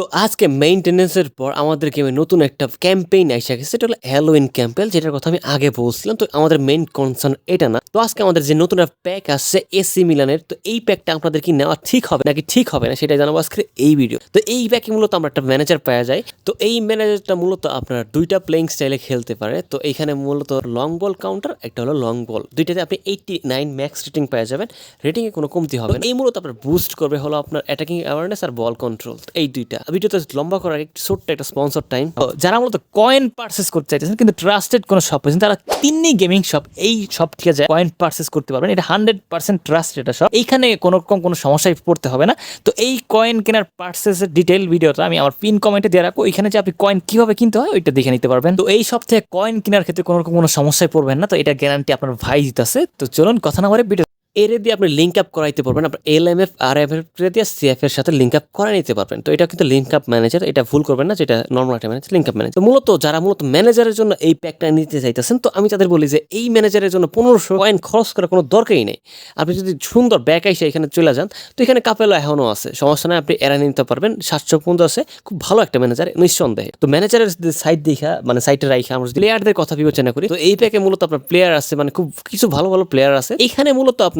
তো আজকে মেইনটেনেন্সের পর আমাদের গেমে নতুন একটা ক্যাম্পেইন এসে গেছে, সেটা হলো হ্যালোইন ক্যাম্পেল যেটার কথা আমি আগে বলছিলাম। তো আমাদের মেইন কনসার্ন এটা না। তো আজকে আমাদের যে নতুন একটা প্যাক আসছে এসি মিলানের তো এই প্যাকটা আপনাদের কি নেওয়া ঠিক হবে নাকি ঠিক হবে না সেটা জানাব আজকে এই ভিডিও তো এই প্যাকে মূলত আমরা একটা ম্যানেজার পাওয়া যায়। তো এই ম্যানেজারটা মূলত আপনার দুইটা প্লেইং স্টাইলে খেলতে পারে। তো এখানে মূলত লং বল কাউন্টার একটা হলো লং বল দুইটাতে আপনি এইটটি নাইন ম্যাক্স রেটিং পেয়ে যাবেন। রেটিংয়ে কোনো কমতি হবে না। এই মূলত আপনার বুস্ট করবে হলো আপনার অ্যাটাকিং অ্যাওয়ারনেস আর বল কন্ট্রোল এই দুইটা। ভিডিওতে লম্বা করার একটু ছোট্ট একটা স্পন্সর টাইম যারা মূলত কয়েন পার্সেস করতে চাইতেছেন, কিন্তু ট্রাস্টেড কোনো শপ পেয়েছেন তারা তিন্নি গেমিং শপ এই শপ থেকে যায় কয়েন পার্সেস করতে পারবেন। এটা হান্ড্রেড পার্সেন্ট ট্রাস্ট এটা শপ এইখানে কোনো রকম কোনো সমস্যায় পড়তে হবে না। তো এই কয়েন কেনার পার্সেসের ডিটেল ভিডিওটা আমি আমার পিন কমেন্টে দিয়ে রাখব। এখানে যে আপনি কয়েন কীভাবে কিনতে হয়, ওইটা দেখে নিতে পারবেন। তো এই সব থেকে কয়েন কেনার ক্ষেত্রে কোনো রকম কোনো সমস্যায় পড়বেন না। তো এটা গ্যারান্টি আপনার ভাই দিতেছে। তো চলুন, কথা না বলে ভিডিও এর দিয়ে আপনি লিঙ্ক আপ করাইতে পারবেন। আপনার L M F R F দিয়ে সিএফ এর সাথে লিঙ্ক আপ করা নিতে পারবেন। তো এটা কিন্তু লিঙ্ক আপ ম্যানেজার এটা ভুল করবেন না, যেটা নর্মাল একটা ম্যানেজার লিঙ্ক আপ ম্যানেজার মূলত যারা মূলত ম্যানেজারের জন্য এই প্যাকটা নিতে চাইতেছেন, তো আমি তাদের বলি যে এই ম্যানেজারের জন্য পনেরোশো কয়েন খরচ করার কোনো দরকারই নেই। আপনি যদি সুন্দর ব্যাক আইসে এখানে চলে যান, তো এখানে কাপেলো এখনও আছে। সমস্যা নাই, আপনি এরা নিতে পারবেন। সাতশো আছে, খুব ভালো একটা ম্যানেজার নিঃসন্দেহে। তো ম্যানেজারের সাইড দেখা মানে সাইডে রাইখা, আমরা প্লেয়ারদের কথা বিবেচনা করি, তো এই প্যাকে মূলত আপনার প্লেয়ার আছে মানে খুব কিছু ভালো ভালো প্লেয়ার আছে। এখানে মূলত আপনার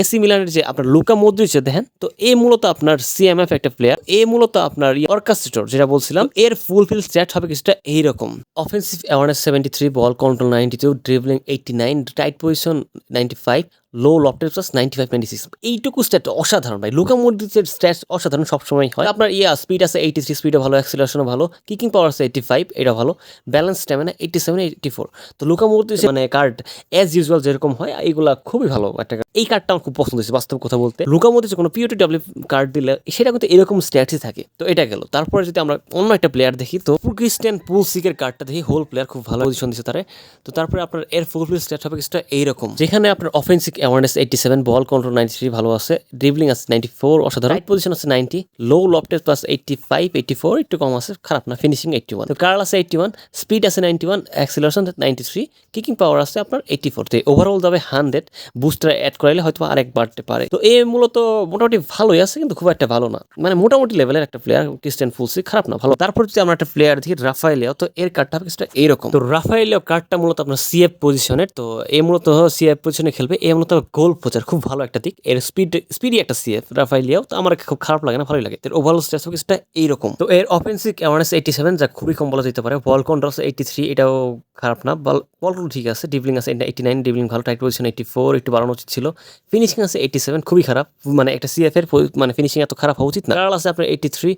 এসি মিলানের যে আপনার লুকা মদ্রিচে দেখেন, তো এ মূলত আপনার সিএমএফ একটা প্লেয়ার এ মূলত আপনার অর্কাস্ট্রেটর যেটা বলছিলাম, এর ফুলফিল স্ট্যাট হবে কিছুটা এইরকম। Offensive awareness seventy three ball control ninety two dribbling eighty nine tight position ninety five low লফটের pass ninety five ninety six এইটুকু স্ট্যাট অসাধারণ ভাই। লুকা মডরিচের স্ট্যাট অসাধারণ সবসময় হয়। আপনার, ইয়া স্পিড আছে এইটি থ্রি স্পিডও ভালো অ্যাক্সিলেশনও ভালো। কিকিং পাওয়ার আছে এইটি ফাইভ এটা ভালো। Balance stamina eighty seven eighty four তো লুকা মানে কার্ড অ্যাজ ইউজুয়াল যেরকম হয়, এইগুলা খুবই ভালো একটা এই কার্ডটা আমার খুব পছন্দ হয়েছে, বাস্তব কথা বলতে। লুকা মডরিচ কোনো পিওটি ডাব্লিউ কার্ড দিলে সেটা কিন্তু এরকম স্ট্যাটসই থাকে। তো এটা গেল। তারপরে যদি আমরা অন্য একটা প্লেয়ার দেখি, তো ক্রিস্টিয়ান পুলসিকের কার্ডটা দেখি। হোল প্লেয়ার খুব ভালো পজিশন দিচ্ছে তারা। তো তারপরে আপনার এর ফুলফিল স্ট্যাট হবে কিছুটা এইরকম। যেখানে আপনার offensive awareness eighty seven ball control ninety three ভালো আছে। ড্রিবলিং আছে নাইনটি ফোর অসাধারণ পজিশন আছে ninety low pass eighty five eighty four একটু কম আছে খারাপ না ফিনিশিং এইটটি ওয়ান তো কার্ল আছে এইটটি ওয়ান স্পিড আছে ninety one acceleration ninety three kicking power আছে আপনার এইটটি ফোর তো। ওভারঅল যাবে হান্ড্রেড বুস্টার অ্যাড করাইলে হয়তো আরেক বাড়তে পারে। তো এ মূলত মোটামুটি ভালোই আছে কিন্তু খুব একটা ভালো না। মানে মোটামুটি লেভেলের একটা প্লেয়ার ক্রিস্টিয়ান ফুলসি খারাপ না ভালো। তারপর যদি আমরা একটা প্লেয়ার দেখি রাফায়েলিও তো এর কার্ডটা কিছুটা এইরকম তো রাফায়েলিও কার্ডটা মূলত আপনার সিএফ পজিশনের তো এ মূলত সিএফ পজিশনে খেলবে এ মূলত গোল প্রচার, খুব ভালো একটা দিক। এর স্পিড স্পিডই একটা সিএফ রাফাইলিয়াও তো আমার খুব খারাপ লাগে না, ভালোই লাগে। এর ওভারঅল স্ট্যাটস কিছুটা এইরকম। তো এর অফেন্সিভ অ্যাওয়ারনেস এইটি সেভেন যা খুবই কম বলা যেতে পারে। বল কন্ট্রোল এইটি থ্রি এটাও খারাপ না। বল বল ঠিক আছে ডিবলিং আছে এইটি নাইন ডিবলিং ভালো টাইট পজিশন এইটি ফোর একটু বাড়ানো উচিত ছিল। ফিনিশিং আছে এইটি সেভেন খুবই খারাপ। মানে একটা সিএফ এর মানে ফিনিশিং এত খারাপ হওয়া উচিত না। কারাল আছে আপনার এইটি থ্রি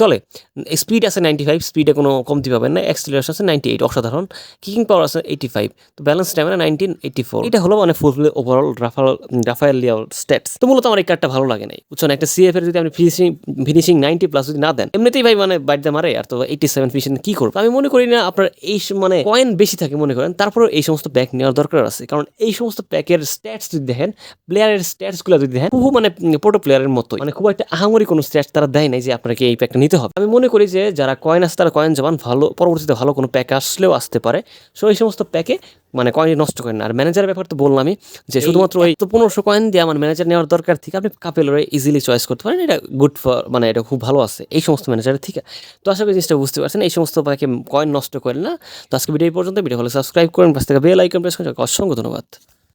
চলে। স্পিড আছে নাইনটি ফাইভ স্পিডে কোনো কমতি পাবেন না। এক্সিলারেশন আছে নাইনটি এইট অসাধারণ। কিকিং পাওয়ার আছে এইটি ফাইভ তো balance stamina nineteen eighty four এটা হলো মানে full overall Rafale Rafael Leao stats তো মূলত আমার এই কার্ডটা ভালো লাগে নাই। বুঝছেন, একটা সিএফ এর যদি আপনি ফিনিশিং ফিনিশিং নাইনটি প্লাস যদি না দেন, এমনিতেই ভাই মানে বাড়িতে মারে, আর তো এইটি সেভেন ফিনিশিং কি করব? আমি মনে করি না আপনার এই মানে কয়েন বেশি থাকে মনে করেন তারপরে এই সমস্ত প্যাক নেওয়ার দরকার আছে। কারণ এই সমস্ত প্যাকের স্ট্যাটস যদি দেখেন প্লেয়ারের স্ট্যাটসগুলো যদি দেখেন খুব মানে পোটো প্লেয়ারের মতো মানে খুব একটা আহামরি কোনো স্ট্যাটস তারা দেয় নাই যে আপনাকে এই প্যাকটা নিতে হবে। আমি মনে করি যে যারা কয়েন আছে তারা কয়েন জবান ভালো, পরবর্তীতে ভালো কোনো প্যাক আসলেও আসতে পারে। সো এই সমস্ত প্যাকে মানে কয়েন নষ্ট করেন না। আর ম্যানেজারের ব্যাপার তো বললামই যে শুধুমাত্র ওই তো পনেরোশো কয়েন দিয়ে আমার ম্যানেজার নেওয়ার দরকার থেকে আপনি কাপেলরে ইজিলি চয়েস করতে পারেন। এটা গুড ফর মানে এটা খুব ভালো আছে এই সমস্ত ম্যানেজারের থেকে। তো আশা করি জিনিসটা বুঝতে পারছেন। এই সমস্ত পাখি কয়েন নষ্ট করেন না। তো আজকে ভিডিও পর্যন্ত ভিডিও হলে সাবস্ক্রাইব করেন। পাশ থেকে বেল আইকন প্রেস করেন। অসংখ্য ধন্যবাদ।